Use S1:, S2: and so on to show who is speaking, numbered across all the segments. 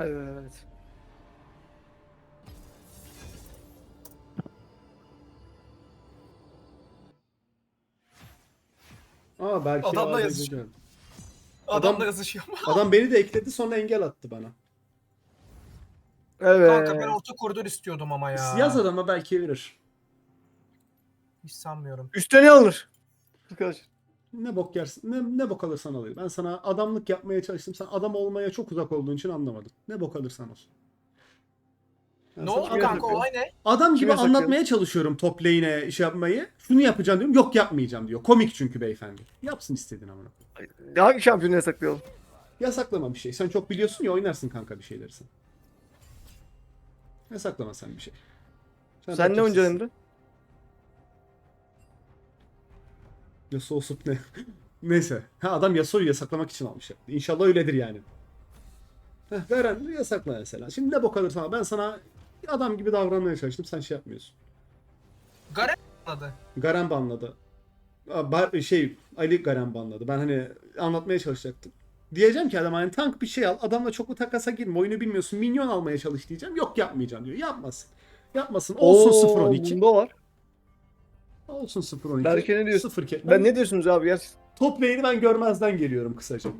S1: Evet.
S2: Aa belki
S3: Adamla yazışıyor.
S2: geldi.
S3: Adam,
S2: Adam-
S3: da yazışıyor.
S2: Adam beni de ekledi sonra engel attı bana.
S1: Evet.
S3: Kanka ben orta koridor istiyordum ama ya.
S2: Yaz adama belki verir.
S3: Hiç sanmıyorum.
S1: Üstte ne alır? Arkadaşlar.
S2: Ne bok yersin, ne, ne bok alırsan alayım. Ben sana adamlık yapmaya çalıştım. Sen adam olmaya çok uzak olduğun için anlamadın. Ne bok alırsan olsun.
S3: Ne oldu kanka olay ne?
S2: Adam gibi
S1: Kime sakın?
S2: anlatmaya çalışıyorum top lane'e iş yapmayı. Şunu yapacağım diyorum. Yok yapmayacağım diyor. Komik çünkü beyefendi. Yapsın istediğin amına.
S1: Hangi şampiyonu yasaklayalım?
S2: Yasaklama bir şey. Sen çok biliyorsun ya oynarsın kanka bir şeyleri sen. Yasaklama sen bir şey.
S1: Sen ne
S2: rakipsiz.
S1: oynayacaksın Emre?
S2: Yasuo sup ne? Neyse. Ha adam Yasuo'yu yasaklamak için almış. İnşallah öyledir yani. Heh, veren yasakla mesela. Şimdi ne bok alırsan ben sana adam gibi davranmaya çalıştım. Sen şey yapmıyorsun.
S3: Garen anladı.
S2: Garen banladı. Bar şey Ali Garen banladı. Ben hani anlatmaya çalışacaktım. Diyeceğim ki adam hani tank bir şey al. Adamla çok mu takasa girme. Oyunu bilmiyorsun. Minyon almaya çalış diyeceğim. Yok yapmayacağım diyor. Yapmasın. Yapmasın. Olsun 0-12.
S1: Bunda var.
S2: Olsun 0-12.
S1: Berke ne diyorsun?
S2: 0 ke-
S1: Ben ne diyorsunuz abi gerçekten?
S2: Top lane'i ben görmezden geliyorum kısaca.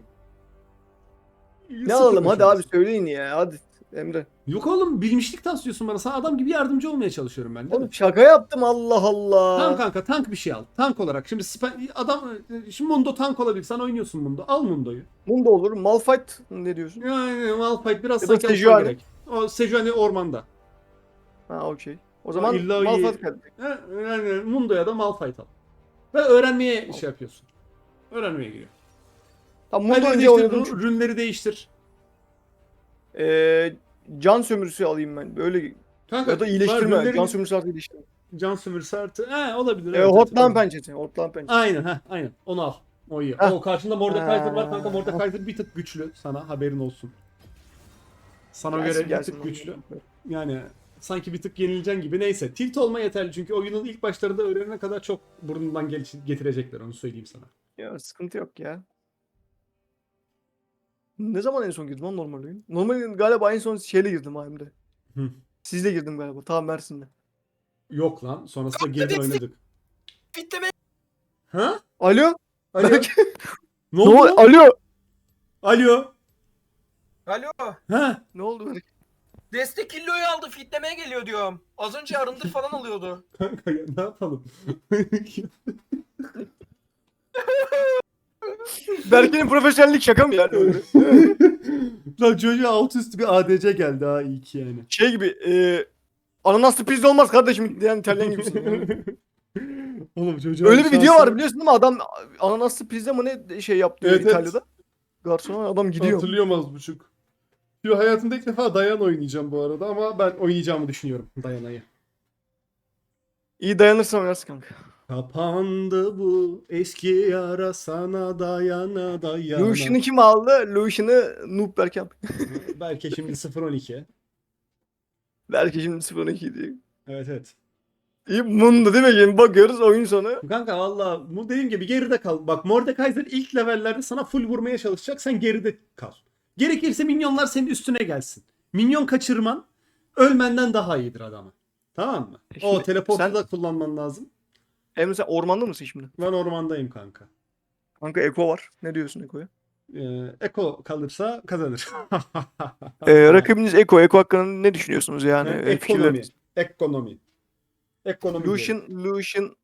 S1: Ne alalım hadi abi söyleyin ya hadi Emre.
S2: Yok oğlum bilmişlik taslıyorsun bana. Sana adam gibi yardımcı olmaya çalışıyorum ben. Mi?
S1: Oğlum şaka yaptım Allah Allah.
S2: Tamam kanka tank bir şey al. Tank olarak. Şimdi adam şimdi Mundo tank olabilir. Sen oynuyorsun Mundo. Al Mundo'yu.
S1: Bunda olur. Malphite ne diyorsun?
S2: Yani Malphite biraz
S1: Ya da
S2: sanki gerek. O Sejuani ormanda.
S1: Ha okey. O zaman
S2: İlla.
S1: Malphite
S2: Mundo'ya da Malphite al. Ve öğrenmeye şey yapıyorsun. Öğrenmeye giriyor.
S1: Tamam
S2: Hadi
S1: Mundo önce
S2: değiştir,
S1: oynadım.
S2: rünleri değiştir.
S1: Ee, can sömürüsü alayım ben. Böyle
S2: Kanka,
S1: ya da iyileştirme.
S2: rünleri-
S1: Can sömürüsü artı iyileştirme.
S2: can sömürüsü artı. He olabilir.
S1: Ee,
S2: evet, evet,
S1: Hotline
S2: olabilir.
S1: pençesi. Hotline pençesi.
S2: Aynen ha aynen onu al. O iyi.
S1: Heh.
S2: O karşında Mordekaiser var kanka Mordekaiser bir tık güçlü sana haberin olsun. Sana
S1: Gelsin,
S2: göre bir
S1: gelsin.
S2: tık güçlü. Yani sanki bir tık yenileceksin gibi neyse. Tilt olma yeterli çünkü oyunun ilk başlarında öğrenene kadar çok burnundan gel- getirecekler onu söyleyeyim sana.
S1: Ya sıkıntı yok ya. Ne zaman en son girdim lan normal oyun? Normal galiba en son şeyle girdim ha hem de.
S2: Hı.
S1: Sizle girdim galiba. Tamam Mersin'de.
S2: Yok lan sonrasında geri oynadık.
S3: Bitti mi?
S2: Ha?
S1: Alo?
S2: Alo? Ne oldu?
S1: Alo?
S2: Alo?
S3: Alo.
S2: Ha?
S1: Ne oldu? Berk?
S3: Destek killoyu aldı fitlemeye geliyor diyorum. Az önce arındır falan alıyordu.
S2: Kanka ya ne yapalım?
S1: Berke'nin profesyonellik şaka mı yani?
S2: lan çocuğa alt üstü bir ADC geldi ha iyi ki yani.
S1: şey gibi e, ananaslı pizza olmaz kardeşim diyen İtalyan gibisin. yani.
S2: Oğlum çocuğa
S1: Öyle bir video var biliyorsun değil mi? Adam ananaslı pizza mı ne şey yaptı
S2: Evet, evet.
S1: İtalya'da. Garsona adam gidiyor.
S2: Hatırlıyorum az buçuk. Yo, hayatımda ilk defa Dayan oynayacağım bu arada ama ben oynayacağımı düşünüyorum Dayana'yı.
S1: İyi dayanırsan oynarsın kanka.
S2: Kapandı bu eski yara sana dayana dayana.
S1: Lucian'ı kim aldı? Lucian'ı Noob Berke aldı.
S2: Belki şimdi 0-12.
S1: Belki şimdi 0-12 diye.
S2: Evet evet.
S1: İyi Mundo değil mi? Şimdi bakıyoruz oyun sonu.
S2: Kanka valla bu dediğim gibi geride kal. Bak Mordekaiser ilk levellerde sana full vurmaya çalışacak. Sen geride kal. Gerekirse minyonlar senin üstüne gelsin. Minyon kaçırman ölmenden daha iyidir adama. Tamam mı?
S1: E
S2: o teleportu
S1: sen-
S2: da kullanman lazım.
S1: Hem sen ormanda mısın şimdi?
S2: Ben ormandayım kanka.
S1: Kanka Eko var. Ne diyorsun Eko'ya?
S2: Ee, Eko kalırsa kazanır.
S1: Ee, rakibiniz Eko. Eko hakkında ne düşünüyorsunuz yani? Ee,
S2: ekonomi.
S1: fikirleriniz?
S2: Ekonomi. Ekonomi. diyorum.
S1: Lucian, Lucian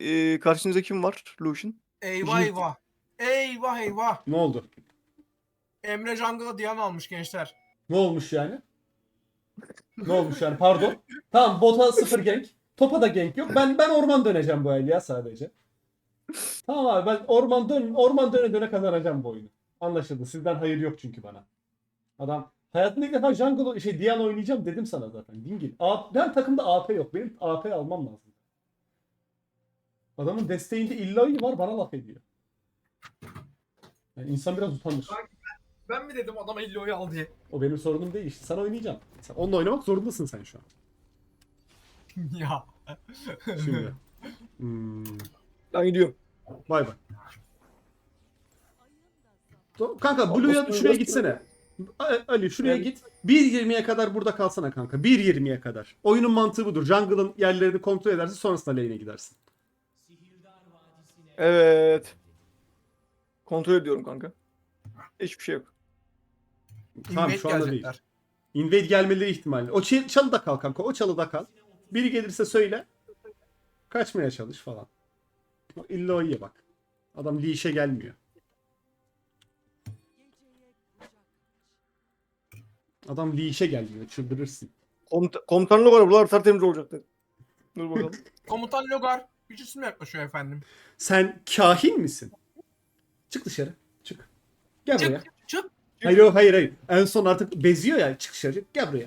S1: e, karşınızda kim var? Lucian.
S3: Eyvah eyvah. Eyvah eyvah.
S2: Ne oldu?
S3: Emre Jungle'a Diana almış gençler.
S2: Ne olmuş yani? ne olmuş yani? Pardon. Tamam bota sıfır gank. Topa da gank yok. Ben ben orman döneceğim bu el ya sadece. Tamam abi ben orman dön orman döne döne kazanacağım bu oyunu. Anlaşıldı. Sizden hayır yok çünkü bana. Adam hayatımda ilk defa jungle şey Diana oynayacağım dedim sana zaten. Dingil. A, ben takımda AP yok. Benim AP almam lazım. Adamın desteğinde illahi var bana laf ediyor. Yani insan biraz utanır.
S3: Ben mi dedim adama illoyu al diye.
S2: O benim sorunum değil işte. Sen oynayacaksın. Sen onunla oynamak zorundasın sen şu an.
S3: ya.
S2: Şimdi. Hmm,
S1: Ben gidiyorum.
S2: bay bay. Do- Kanka Blue'ya şuraya gitsene. A- Ali şuraya
S1: Yani-
S2: git. 1.20'ye kadar burada kalsana kanka. 1.20'ye kadar. Oyunun mantığı budur. Jungle'ın yerlerini kontrol edersin sonrasında lane'e gidersin.
S1: Evet. Kontrol ediyorum kanka. Hiçbir şey yok.
S2: Tamam
S3: Invade
S2: şu anda değil. Invade gelmeleri ihtimali. O çalıda kal kanka. O çalıda kal. Biri gelirse söyle. Kaçmaya çalış falan. İlla o iyi bak. Adam leash'e gelmiyor. Adam leash'e gelmiyor. Çıldırırsın.
S1: Komut komutanlık var. Buralar tertemiz olacak dedi. Dur bakalım.
S3: Komutan Logar. Güç üstüne yaklaşıyor efendim.
S2: Sen kahin misin? Çık dışarı. Çık. Gel buraya.
S3: Çık çık.
S2: Hayır o- hayır hayır. En son artık beziyor ya çık dışarı. Gel buraya.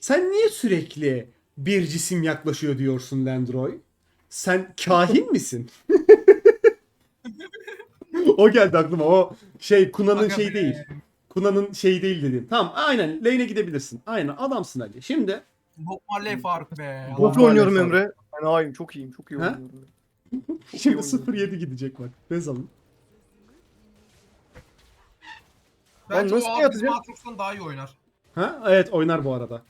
S2: Sen niye sürekli bir cisim yaklaşıyor diyorsun Landroy? Sen kahin misin? o geldi aklıma. O şey Kuna'nın şey değil. Kuna'nın şey değil dedim. Tamam aynen lane'e gidebilirsin. Aynen adamsın Ali. Şimdi
S3: Bob Marley Faruk be.
S2: Bob-
S1: Çok
S3: Allah.
S1: iyi oynuyorum. Emre. Ben hain. Çok iyiyim. Çok iyi oynuyorum.
S2: Şimdi
S1: oynuyorum.
S2: 0-7 gidecek bak. Bez alın.
S3: Bence
S1: Lan nasıl
S3: o abi? Matrix'tan daha iyi oynar.
S2: Ha? Evet oynar bu arada.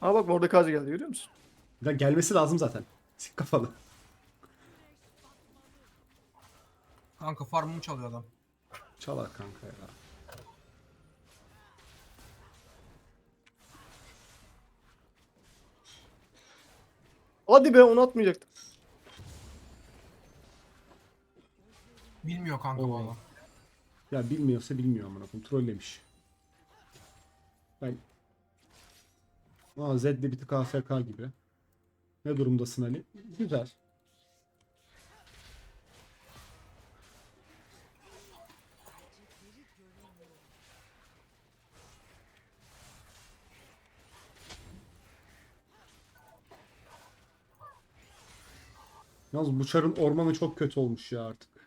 S1: Ha bak Mordekaiser geldi görüyor musun?
S2: Ya gelmesi lazım zaten. Sik kafalı.
S3: Kanka farmımı çalıyor adam.
S2: Çalar kanka ya.
S1: Hadi be onu atmayacaktım.
S3: Bilmiyor kanka adam.
S2: Ya bilmiyorsa bilmiyor amına koyayım. Trollemiş. Ben Aa Zed'de bir tık AFK gibi. Ne durumdasın Ali? Güzel. Yalnız bu çarın ormanı çok kötü olmuş ya artık.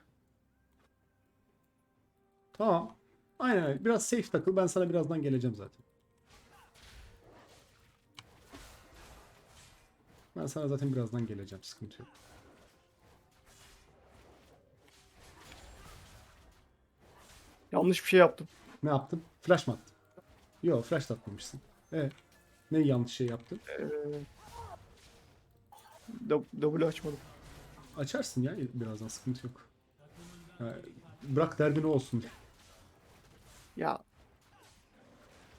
S2: Tamam. Aynen öyle. Biraz safe takıl. Ben sana birazdan geleceğim zaten. Ben sana zaten birazdan geleceğim. Sıkıntı yok.
S1: Yanlış bir şey yaptım.
S2: Ne yaptın? Flash mı attın? Yok flash da atmamışsın. Evet. Ne yanlış şey yaptın?
S1: Ee, W açmadım.
S2: Açarsın ya birazdan sıkıntı yok. Ya, bırak derdin olsun.
S1: Ya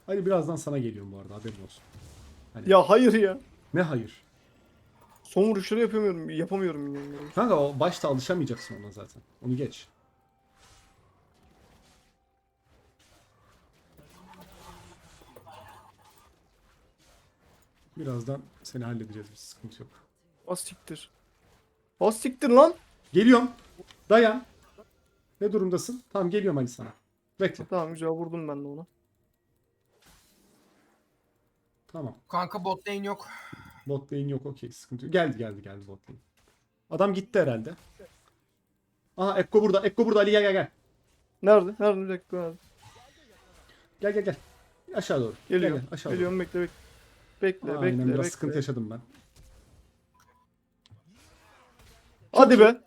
S2: Hadi birazdan sana geliyorum bu arada haberin olsun.
S1: ya hayır ya.
S2: Ne hayır?
S1: Son vuruşları yapamıyorum. Yapamıyorum.
S2: Kanka o başta alışamayacaksın ona zaten. Onu geç. Birazdan seni halledeceğiz bir sıkıntı yok.
S1: Az siktir lan.
S2: Geliyorum. Dayan. Ne durumdasın? Tamam geliyorum Ali sana. Bekle.
S1: Tamam güzel vurdum ben de ona.
S2: Tamam.
S3: Kanka bot lane yok.
S2: Bot lane yok okey sıkıntı yok. Geldi geldi geldi bot lane. Adam gitti herhalde. Aha Ekko burada. Ekko burada Ali gel gel gel.
S1: Nerede? Nerede? Dakika. Nerede?
S2: Gel gel gel. Aşağı doğru.
S1: Geliyor.
S2: Gel, gel, aşağı doğru.
S1: Geliyorum bekle bekle. Bekle
S2: Aynen
S1: bekle
S2: biraz
S1: bekle.
S2: sıkıntı yaşadım ben.
S1: Hadi be.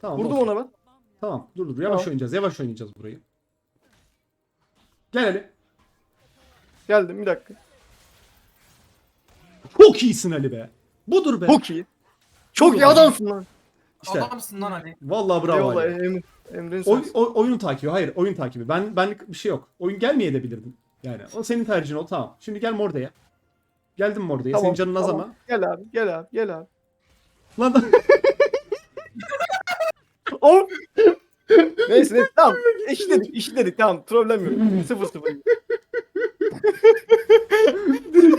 S2: Tamam.
S1: Vurdum
S2: okey.
S1: ona ben.
S2: Tamam dur dur yavaş
S1: Tamam.
S2: oynayacağız yavaş oynayacağız burayı. Gel Ali.
S1: Geldim bir dakika.
S2: Çok iyisin Ali be. Budur be.
S1: Çok iyi. Çok iyi adamsın lan.
S2: İşte
S3: Adamsın lan Ali.
S2: vallahi bravo
S1: Eyvallah
S2: Ali.
S1: Emre. Emre'nin
S2: Oy, oy- oyun takibi. Hayır oyun takibi. Ben benlik bir şey yok. Oyun gelmeye de bilirdin. Yani o senin tercihin o tamam. Şimdi gel Morde'ye. Geldim Morde'ye.
S1: Tamam,
S2: Senin canın az
S1: tamam.
S2: ama.
S1: Gel abi gel abi gel abi.
S2: Lan
S1: O. neyse neyse tamam. Eşitledik eşitledik tamam. Problem yok. Sıfır sıfır.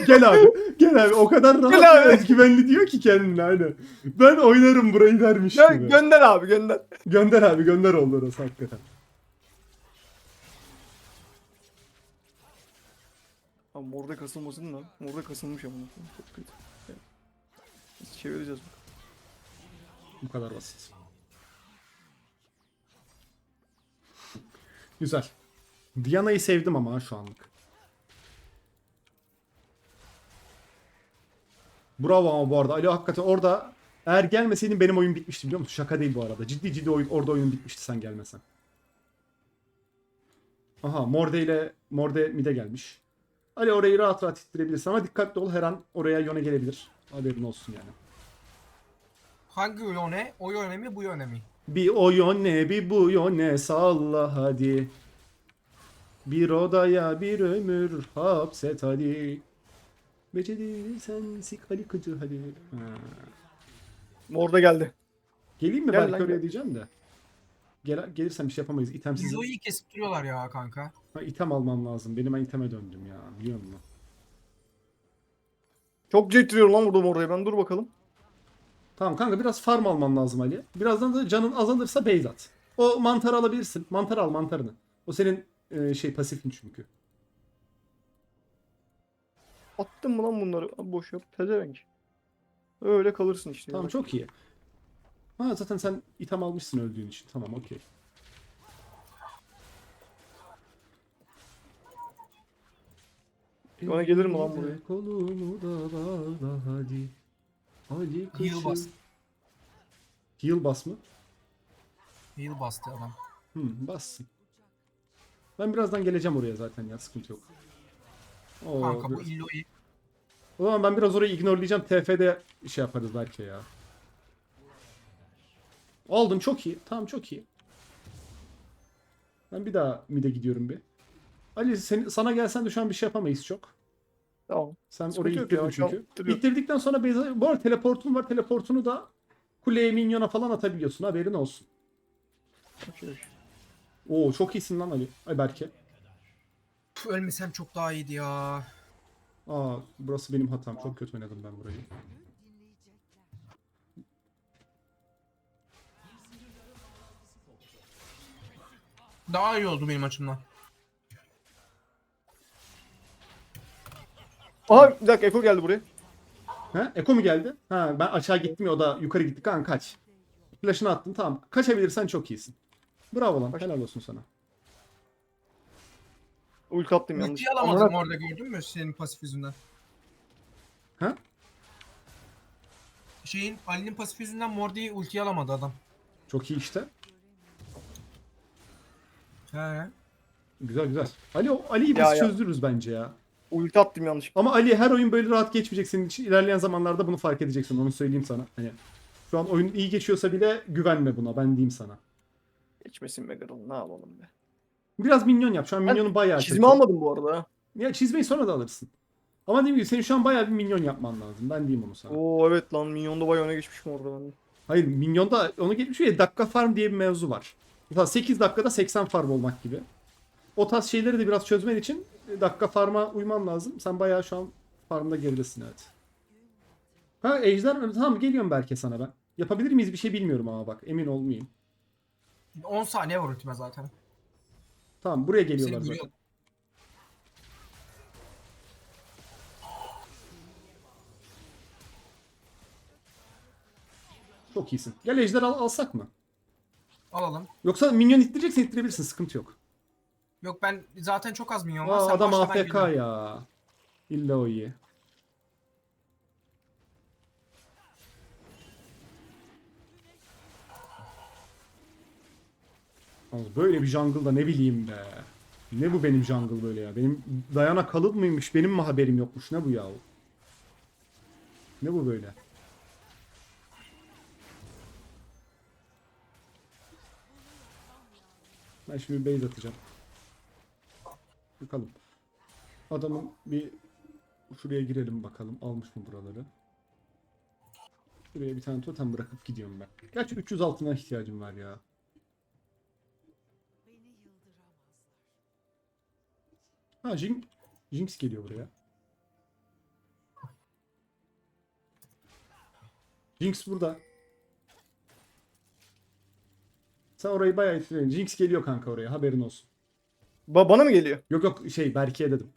S2: gel abi. Gel abi. O kadar rahat
S1: Gel
S2: ve
S1: abi.
S2: özgüvenli diyor ki kendine hani. Ben oynarım burayı dermiş
S1: Gö-
S2: gibi.
S1: gönder abi gönder.
S2: gönder abi gönder oldu orası hakikaten.
S1: Abi morda kasılmasın lan. Morda kasılmış ama. Çok kötü. Evet. Biz çevireceğiz bak.
S2: Bu kadar basit. Güzel. Diana'yı sevdim ama şu anlık. Bravo ama bu arada. Ali hakikaten orada Eğer gelmeseydin benim oyun bitmişti biliyor musun? Şaka değil bu arada. Ciddi ciddi oyun, orada oyun bitmişti sen gelmesen. Aha Morde ile Morde mide gelmiş. Ali orayı rahat rahat ittirebilirsin ama dikkatli ol her an oraya yöne gelebilir. Haberin olsun yani.
S3: Hangi yöne? O yöne mi bu yöne mi?
S2: Bir o yöne bir bu yöne salla hadi. Bir odaya bir ömür hapset hadi. Beceri sen sik Ali Kıcı hadi. Ha.
S1: Orada geldi.
S2: Geleyim mi
S1: Gel
S2: belki
S1: lan,
S2: oraya
S1: gel.
S2: diyeceğim de. Gel, gelirsem bir şey yapamayız. İtemsiz.
S3: Lizo'yu kesip duruyorlar ya kanka.
S2: Ha, item almam lazım. Benim ben iteme döndüm ya. Biliyor musun?
S1: Çok cettiriyor lan burada oraya ben dur bakalım.
S2: Tamam kanka biraz farm alman lazım Ali. Birazdan da canın azalırsa base at. O mantarı alabilirsin. Mantar al mantarını. O senin e, şey pasifin çünkü.
S1: Attın mı lan bunları? Abi boş yap. Pezevenk. Öyle kalırsın işte.
S2: Tamam çok iyi. Ha zaten sen item almışsın öldüğün için. Tamam okey.
S1: Bana gelir mi lan buraya?
S2: Kolumu da bağla hadi. Ali
S3: Heal
S2: kışı-
S3: bas.
S2: Heal bas mı?
S3: Heal bastı adam.
S2: Hmm, bassın. Ben birazdan geleceğim oraya zaten ya sıkıntı yok. Oo,
S3: Kanka bu
S2: biraz-
S3: Illo'yu
S2: O zaman ben biraz orayı ignorlayacağım. TF'de şey yaparız belki ya. Aldım çok iyi. Tamam çok iyi. Ben bir daha mid'e gidiyorum bir. Ali sen, sana gelsen de şu an bir şey yapamayız çok.
S1: Tamam.
S2: Sen
S1: Sıkıntı
S2: orayı
S1: yok
S2: ittirdin
S1: ya, şu an
S2: çünkü.
S1: ittiriyorum.
S2: İttirdikten sonra base... Bu arada teleportun var. Teleportunu da kuleye minyona falan atabiliyorsun. Haberin olsun.
S1: Okey, okey.
S2: Oo çok iyisin lan Ali. Ay Berke.
S3: Ölmesem çok daha iyiydi ya.
S2: Aa burası benim hatam. Çok kötü oynadım ben burayı.
S3: Daha iyi oldu benim açımdan.
S1: Aha bir dakika Eko geldi buraya.
S2: Ha? Eko mu geldi? Ha ben aşağı gittim ya o da yukarı gitti. Kanka kaç. Flash'ını attın tamam. Kaçabilirsen çok iyisin. Bravo lan. Helal olsun sana.
S1: Ulti attım yanlış.
S3: Ultiyi alamadım
S1: Amına-
S3: orada gördün mü senin pasif yüzünden.
S2: Ha?
S3: Şeyin Ali'nin pasif yüzünden Mordi'yi ultiyi alamadı adam.
S2: Çok iyi işte.
S3: He.
S2: Güzel güzel. Ali o Ali'yi biz
S1: Ya, ya.
S2: çözdürürüz bence ya.
S1: Ulti attım yanlış.
S2: Ama Ali her oyun böyle rahat geçmeyecek senin için. İlerleyen zamanlarda bunu fark edeceksin. Onu söyleyeyim sana. Hani şu an oyun iyi geçiyorsa bile güvenme buna. Ben diyeyim sana.
S1: Geçmesin be Gırıl ne yapalım be.
S2: Biraz minyon yap. Şu an
S1: Ben
S2: minyonun bayağı
S1: Çizme
S2: kötü.
S1: almadım bu arada.
S2: Ya çizmeyi sonra da alırsın. Ama dediğim gibi senin şu an bayağı bir minyon yapman lazım. Ben diyeyim onu sana.
S1: Oo evet lan Minyon'da bayağı öne geçmişim orada ben.
S2: Hayır minyonda onu geçmiş ya dakika farm diye bir mevzu var. Mesela 8 dakikada 80 farm olmak gibi. O tarz şeyleri de biraz çözmen için dakika farma uyman lazım. Sen bayağı şu an farmda geridesin evet. Ha ejder tamam geliyorum belki sana ben. Yapabilir miyiz bir şey bilmiyorum ama bak emin olmayayım.
S3: 10 saniye var ultime zaten.
S2: Tamam buraya
S3: Seni
S2: geliyorlar
S3: görüyor.
S2: zaten. Çok iyisin. Gel ejder al, alsak mı?
S3: Alalım.
S2: Yoksa minyon ittireceksen ittirebilirsin sıkıntı yok.
S3: Yok ben zaten çok az minyon var.
S2: Aa,
S3: Sen
S2: adam
S3: başla, ben
S2: AFK
S3: geliyorum.
S2: ya. İlla o iyi. Yalnız Böyle bir jungle'da ne bileyim be. Ne bu benim jungle böyle ya? Benim Dayana kalıp mıymış? Benim mi haberim yokmuş? Ne bu ya? Ne bu böyle? Ben şimdi base atacağım. Bakalım. Adamın bir şuraya girelim bakalım. Almış mı buraları? Şuraya bir tane totem bırakıp gidiyorum ben. Gerçi 300 altına ihtiyacım var ya. Ha Jin Jinx geliyor buraya. Jinx burada. Sen orayı bayağı etkiledin. Jinx geliyor kanka oraya haberin olsun.
S1: Ba bana mı geliyor?
S2: Yok yok şey Berke'ye dedim.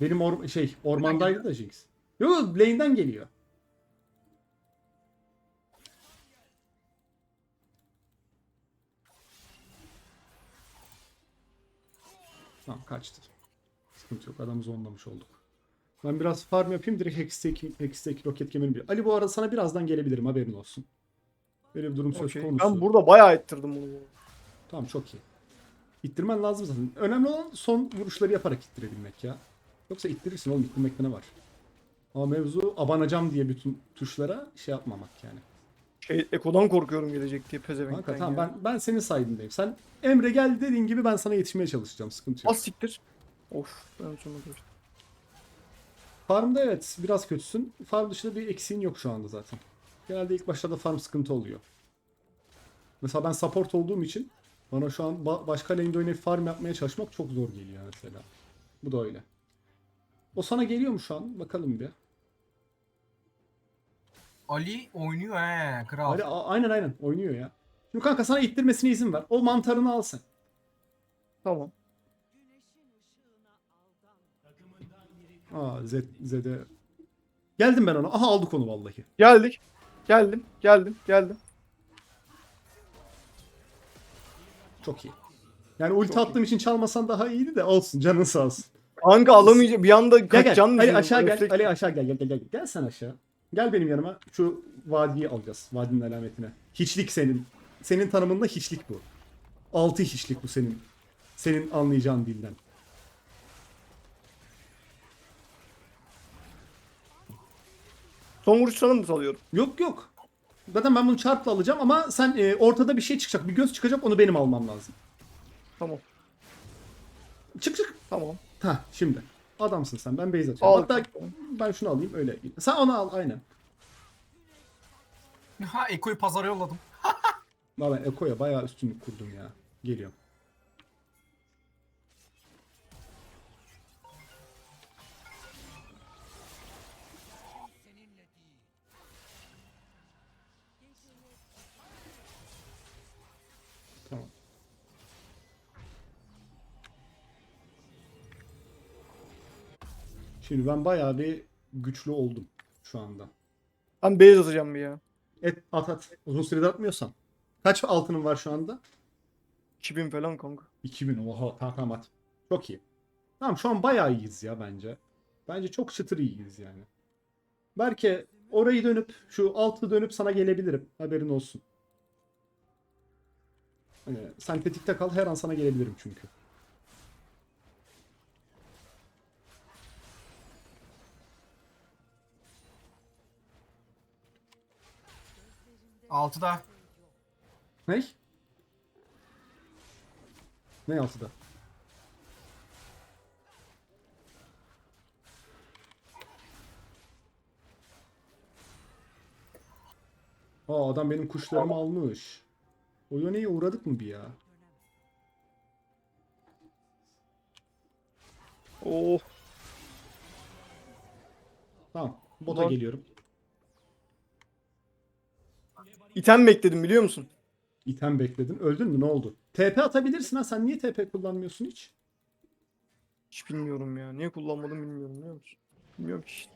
S2: Benim or şey ormandaydı da Jinx. Yok yok lane'den geliyor. Tamam kaçtı. Sıkıntı yok adamı zonlamış olduk. Ben biraz farm yapayım direkt Hextech, Hextech roket kemerini bir. Ali bu arada sana birazdan gelebilirim haberin olsun. Böyle bir durum söz
S1: Okey.
S2: konusu.
S1: Ben burada bayağı ettirdim bunu.
S2: Tamam çok iyi. İttirmen lazım zaten. Önemli olan son vuruşları yaparak ittirebilmek ya. Yoksa ittirirsin oğlum ittirmekte ne var? Ama mevzu abanacağım diye bütün tuşlara şey yapmamak yani.
S1: Şey, Eko'dan korkuyorum gelecek diye pezevenkten
S2: Kanka tamam
S1: ya.
S2: ben ben senin saydındayım. Sen Emre gel dediğin gibi ben sana yetişmeye çalışacağım. Sıkıntı yok.
S1: Az siktir. Of ben karıştım.
S2: Farmda evet biraz kötüsün. Farm dışında bir eksiğin yok şu anda zaten. Genelde ilk başlarda farm sıkıntı oluyor. Mesela ben support olduğum için bana şu an ba- başka lane'de oynayıp farm yapmaya çalışmak çok zor geliyor mesela. Bu da öyle. O sana geliyor mu şu an? Bakalım bir.
S3: Ali oynuyor he kral.
S2: Ali, a- aynen aynen oynuyor ya. Şimdi kanka sana ittirmesine izin ver. O mantarını al sen.
S1: Tamam.
S2: Aa Z, Z'de. Geldim ben ona. Aha aldık onu vallahi.
S1: Geldik. Geldim. Geldim. Geldim.
S2: Çok iyi. Yani ulti
S1: Çok iyi.
S2: attığım için çalmasan daha iyiydi de olsun canın sağ olsun.
S1: Kanka alamayacağım. Bir anda
S2: Gel
S1: kaç
S2: gel.
S1: can
S2: Ali aşağı gel.
S1: Refleks-
S2: Ali aşağı gel. Gel gel gel. Gel sen aşağı. Gel benim yanıma. Şu vadiyi alacağız. Vadinin alametine. Hiçlik senin. Senin tanımında hiçlik bu. Altı hiçlik bu senin. Senin anlayacağın dilden.
S1: Son vuruş sana mı salıyorum?
S2: Yok yok. Zaten ben bunu çarpla alacağım ama sen e, ortada bir şey çıkacak. Bir göz çıkacak onu benim almam lazım.
S1: Tamam.
S2: Çık çık.
S1: Tamam.
S2: Ha şimdi. Adamsın sen. Ben base atıyorum.
S1: Al.
S2: Hatta ben şunu alayım öyle. Sen onu al aynen.
S3: Ha Eko'yu pazara yolladım.
S2: Valla Eko'ya bayağı üstünlük kurdum ya. Geliyorum. Şimdi ben bayağı bir güçlü oldum şu anda.
S1: Ben base atacağım bir ya.
S2: Et at at. Uzun süredir atmıyorsan. Kaç altının var şu anda?
S1: 2000 falan kanka.
S2: 2000 oha tamam tamam at. Çok iyi. Tamam şu an bayağı iyiyiz ya bence. Bence çok çıtır iyiyiz yani. Belki orayı dönüp şu altı dönüp sana gelebilirim. Haberin olsun. Hani sen tetikte kal her an sana gelebilirim çünkü.
S3: Altıda.
S2: Ne? Ne altıda? Aa adam benim kuşlarımı almış. O yöneye uğradık mı bir ya?
S1: Oh.
S2: Tamam. Bota
S1: Ulan.
S2: geliyorum.
S1: İtem bekledim biliyor musun?
S2: İtem bekledin. Öldün mü? Ne oldu? TP atabilirsin ha. Sen niye TP kullanmıyorsun hiç?
S1: Hiç bilmiyorum ya. Niye kullanmadım bilmiyorum biliyor musun? Bilmiyorum ki işte.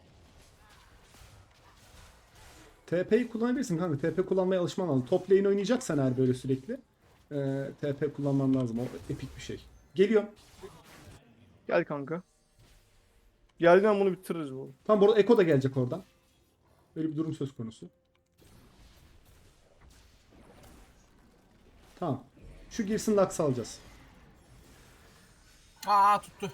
S2: TP'yi kullanabilirsin kanka. TP kullanmaya alışman lazım. Top lane oynayacaksan eğer böyle sürekli. eee, TP kullanman lazım. O epik bir şey. Geliyorum.
S1: Gel kanka. Geldiğinden bunu bitiririz bu. arada.
S2: Tam burada Eko da gelecek oradan. Böyle bir durum söz konusu. Tamam. Şu girsin Lux alacağız.
S3: Aa tuttu.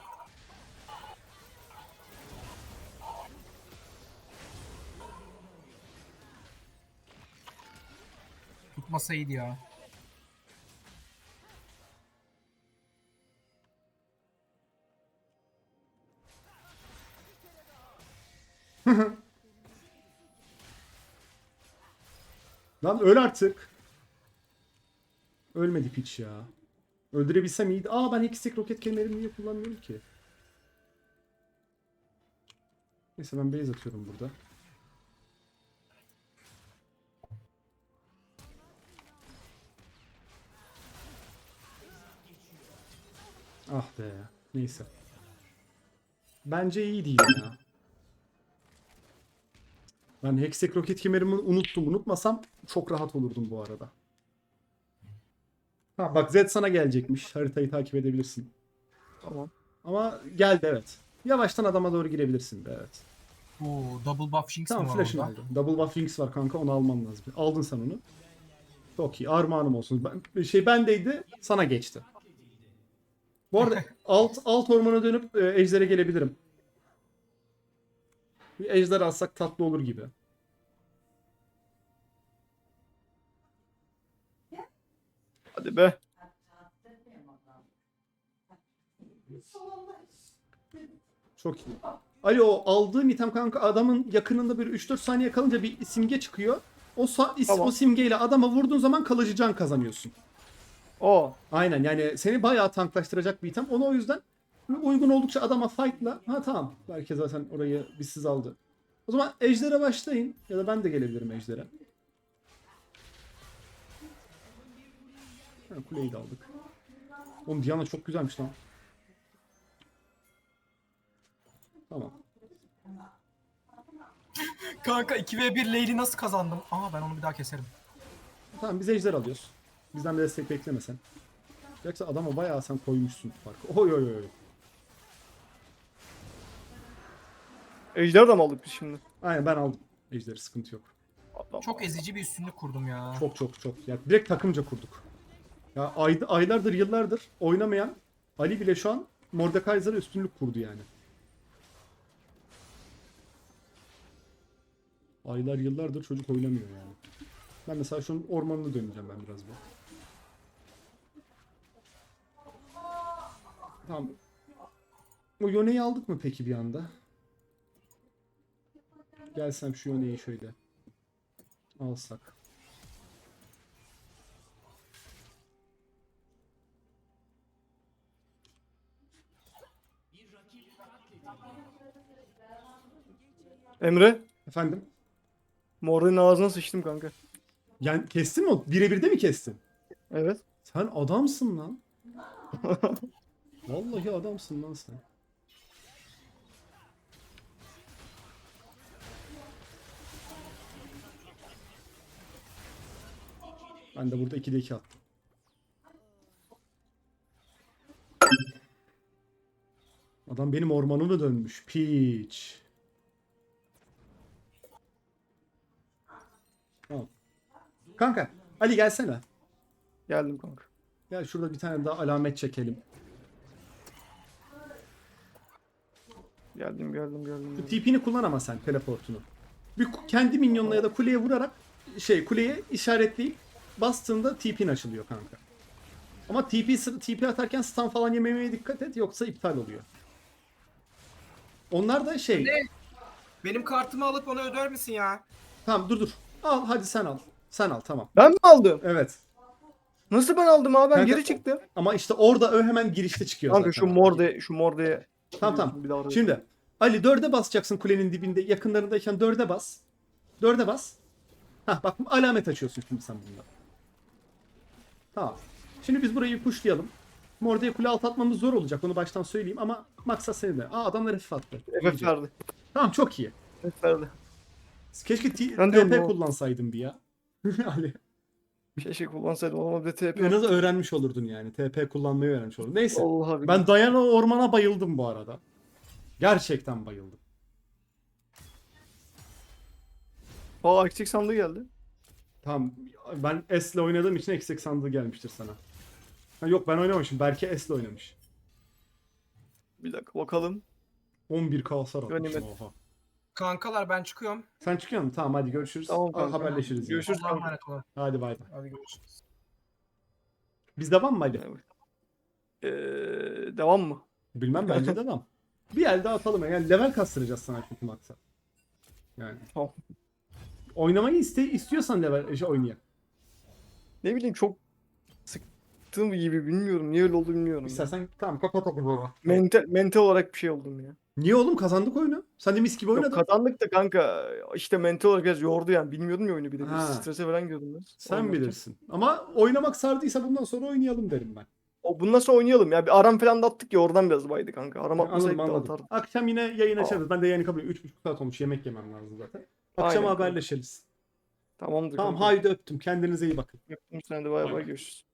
S3: Tutmasaydı ya.
S2: Lan öl artık. Ölmedi piç ya. Öldürebilsem iyiydi. Aa ben Hextech roket kemerimi niye kullanmıyorum ki? Neyse ben base atıyorum burada. Ah be. Neyse. Bence iyi değil ya. Ben Hextech roket kemerimi unuttum. Unutmasam çok rahat olurdum bu arada. Ha bak Z sana gelecekmiş. Haritayı takip edebilirsin.
S1: Tamam.
S2: Ama geldi evet. Yavaştan adama doğru girebilirsin. be, Evet.
S3: Oo, double buff Jinx
S2: Tamam
S3: mi var
S2: flash'ını
S3: orada?
S2: aldım. Double buff Wings var kanka onu alman lazım. Aldın sen onu. Çok iyi. Armağanım olsun. Ben, şey bendeydi sana geçti. Bu arada alt alt ormana dönüp e, ejdere gelebilirim. Bir ejder alsak tatlı olur gibi.
S1: Hadi be.
S2: Çok iyi. Ali o aldığım item kanka adamın yakınında bir 3-4 saniye kalınca bir simge çıkıyor. O, is-
S1: Tamam.
S2: o simgeyle adama vurduğun zaman kalıcı can kazanıyorsun.
S1: O.
S2: Aynen yani seni bayağı tanklaştıracak bir item. Onu o yüzden uygun oldukça adama fightla. Ha tamam. Belki zaten orayı bizsiz aldı. O zaman Ejder'e başlayın. Ya da ben de gelebilirim Ejder'e. Ha, kuleyi de aldık. Oğlum Diana çok güzelmiş lan. Tamam.
S3: Kanka 2v1 lane'i nasıl kazandım? Aa ben onu bir daha keserim.
S2: Tamam biz ejder alıyoruz. Bizden bir destek bekleme sen. Yoksa adama bayağı sen koymuşsun farkı. Oy oy oy.
S1: Ejder de mi aldık biz şimdi?
S2: Aynen ben aldım. Ejderi sıkıntı yok.
S1: Adam.
S3: Çok ezici bir üstünlük kurdum ya.
S2: Çok çok çok. Ya direkt takımca kurduk. Ya ay, aylardır yıllardır oynamayan Ali bile şu an Mordekaiser'a üstünlük kurdu yani. Aylar yıllardır çocuk oynamıyor yani. Ben mesela şu an ormanını döneceğim ben biraz bu. Tamam. O Yone'yi aldık mı peki bir anda? Gelsem şu Yone'yi şöyle alsak.
S1: Emre.
S2: Efendim?
S1: Morden'in ağzına sıçtım kanka.
S2: Yani kestin mi o? Birebir de mi kestin?
S1: Evet.
S2: Sen adamsın lan. Vallahi adamsın lan sen. Ben de burada 2'de 2 attım. Adam benim ormanıma dönmüş. Piç. Kanka Ali gelsene.
S1: Geldim kanka.
S2: Gel şurada bir tane daha alamet çekelim.
S1: Geldim geldim geldim.
S2: Şu
S1: geldim.
S2: TP'ni kullan ama sen teleportunu. Bir ku- kendi minyonuna ya da kuleye vurarak şey kuleye işaretleyip bastığında TP'nin açılıyor kanka. Ama TP sı- TP atarken stun falan yememeye dikkat et yoksa iptal oluyor. Onlar da şey.
S3: Ne? Benim kartımı alıp ona öder misin ya?
S2: Tamam dur dur. Al hadi sen al. Sen al tamam.
S1: Ben mi aldım?
S2: Evet.
S1: Nasıl ben aldım abi? Ben
S2: Kanka,
S1: geri çıktım.
S2: Ama işte orada ö hemen girişte çıkıyor
S1: Kanka
S2: zaten.
S1: şu morde şu mordeye.
S2: Tamam tamam.
S1: Bir daha
S2: Şimdi Ali dörde basacaksın kulenin dibinde yakınlarındayken dörde bas. Dörde bas. Hah bak alamet açıyorsun şimdi sen bunda. Tamam. Şimdi biz burayı pushlayalım. Morde'ye kule alt atmamız zor olacak onu baştan söyleyeyim ama maksat senin de. Aa adamlar hafif attı.
S1: Verdi.
S2: Tamam çok iyi.
S1: Verdi.
S2: Keşke TP kullansaydım bir ya. Ali.
S1: Bir şey kullansaydım ama bir TP.
S2: En azından öğrenmiş olurdun yani. TP kullanmayı öğrenmiş olurdun. Neyse.
S1: Allah'a bir.
S2: Ben Diana Orman'a bayıldım bu arada. Gerçekten bayıldım.
S1: Aa eksik sandığı geldi.
S2: Tamam. Ben S'le oynadığım için eksik sandığı gelmiştir sana. Ha, yok ben oynamamışım. Berke S'le oynamış.
S1: Bir dakika bakalım.
S2: 11k hasar atmışım. Oha.
S3: Kankalar ben çıkıyorum.
S2: Sen çıkıyor musun? Tamam hadi görüşürüz.
S1: Tamam kanka.
S2: haberleşiriz. yine.
S1: Görüşürüz.
S3: Allah'a
S1: kanka.
S3: emanet olun.
S2: Hadi bay bay.
S3: Hadi görüşürüz.
S2: Biz devam mı Ali?
S1: Evet. Ee, devam mı?
S2: Bilmem bence devam. Bir elde atalım. Yani level kastıracağız sana çünkü maksat. Yani.
S1: Tamam.
S2: Oynamayı iste istiyorsan level şey, oynayalım.
S1: Ne bileyim çok sıktığım gibi bilmiyorum. Niye öyle oldu bilmiyorum. ya.
S2: İstersen tamam kapat o baba.
S1: Mental, mental olarak bir şey oldum ya.
S2: Niye oğlum kazandık oyunu? Sen de mis gibi
S1: Yok,
S2: oynadın.
S1: kazandık da kanka işte mental olarak biraz yordu yani. Bilmiyordum ya oyunu bir de.
S2: Ha.
S1: Strese falan giriyordum ben.
S2: Sen
S1: Oynarken.
S2: bilirsin. Ama oynamak sardıysa bundan sonra oynayalım derim ben.
S1: O, bundan sonra oynayalım ya. Bir aram falan da attık ya oradan biraz baydı kanka. Aram
S2: Anladım
S1: atmasaydık da
S2: anladım.
S1: atardık.
S2: Akşam yine yayın
S1: Aa.
S2: açarız. Ben de yayını kabul ediyorum. 3,5 saat olmuş. Yemek yemem lazım zaten. Akşam
S1: Aynen.
S2: haberleşiriz.
S1: Tamamdır
S2: Tamam
S1: kanka.
S2: haydi öptüm. Kendinize iyi bakın.
S1: Öptüm seni de bay bay görüşürüz.